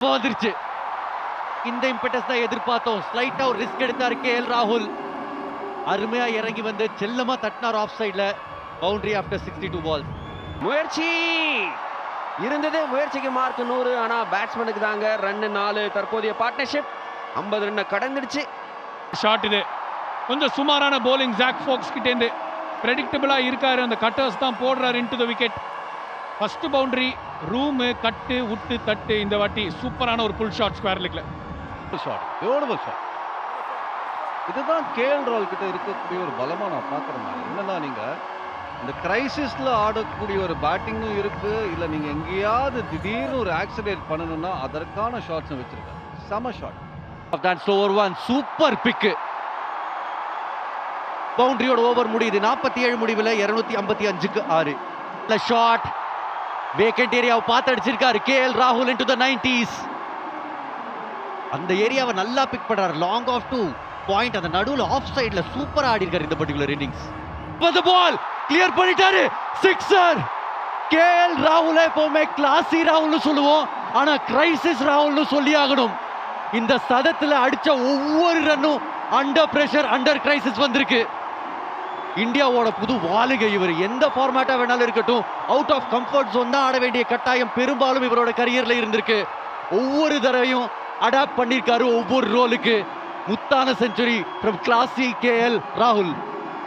வந்துருச்சு இந்த இம்பெட்டஸ் தான் எதிர்பார்த்தோம். ஸ்லைட்டா ஒரு ரிஸ்க் எடுத்தாரு கே எல் ராகுல். அருமையா இறங்கி வந்து செல்லமா தட்டினார் ஆஃப் சைட்ல boundary after sixty two ball முயற்சி! இருந்தது முயற்சிக்கு மார்க் நூறு. ஆனா பேட்ஸ்மேனுக்கு தாங்க ரன் நாலு. தற்போதைய பார்ட்னர்ஷிப் ஐம்பது ரன்னை கடந்துடுச்சு. ஷாட் இது. கொஞ்சம் சுமாரான bowling ஜாக் ஃபோக்ஸ் கிட்டேருந்து ப்ரெடிக்டபிளாக இருக்காரு. அந்த கட்டர்ஸ் தான் போடுறாரு into the wicket first boundary room கட்டு உட்டு தட்டு இந்த வாட்டி சூப்பரான ஒரு புல் ஷாட் ஸ்கொயர் லெக்ல ஷாட் பியூட்டிஃபுல் ஷாட் இதுதான் கேஎல் ராகுல் கிட்ட இருக்கக்கூடிய ஒரு பலமா நான் பார்க்குறேன் என்னன்னா நீங்க இந்த கிரைசிஸ்ல ஆடக்கூடிய ஒரு பேட்டிங்கும் இருக்கு. இல்ல நீங்க எங்கேயாவது திடீர்னு ஒரு ஆக்சிடென்ட் பண்ணணும்னா அதற்கான ஷாட்ஸ் வச்சிருக்காரு. செம ஷாட் ஆஃப் தான் ஓவர் ஒன் சூப்பர் பிக்கு பவுண்டரியோட ஓவர் முடியுது. நாற்பத்தி ஏழு முடிவில் இருநூத்தி ஐம்பத்தி அஞ்சுக்கு ஆறு. ஷாட் வேக்கெண்ட் ஏரியாவை பார்த்து அடிச்சிருக்காரு கே எல் ராகுல் இன்டு த நைன்டிஸ் அந்த ஏரியாவை நல்லா பிக் பண்றாரு. லாங் ஆஃப் டூ பாயிண்ட் அந்த நடுவில் ஆஃப் சைடில் சூப்பர் ஆடி இருக்காரு இந்த particular innings the ball clear பண்ணிட்டாரு. சிக்ஸர் கே எல் ராகுல் எப்பவுமே கிளாசி ராகுல்னு சொல்லுவோம். ஆனா கிரைசிஸ் ராகுல்னு சொல்லி ஆகணும். இந்த சதத்தில் அடிச்ச ஒவ்வொரு ரன்னும் அண்டர் பிரஷர் அண்டர் கிரைசிஸ் வந்திருக்கு. இந்தியாவோட புது வாலுகை இவர். எந்த ஃபார்மேட்டா வேணாலும் இருக்கட்டும். அவுட் ஆஃப் கம்ஃபர்ட் ஜோன் தான் ஆட வேண்டிய கட்டாயம். பெரும்பாலும் இவரோட கரியர்ல இருந்திருக்கு. ஒவ்வொரு தடவையும் அடாப்ட் பண்ணியிருக்காரு ஒவ்வொரு ரோலுக்கு முத்தான century from classy K L ராகுல்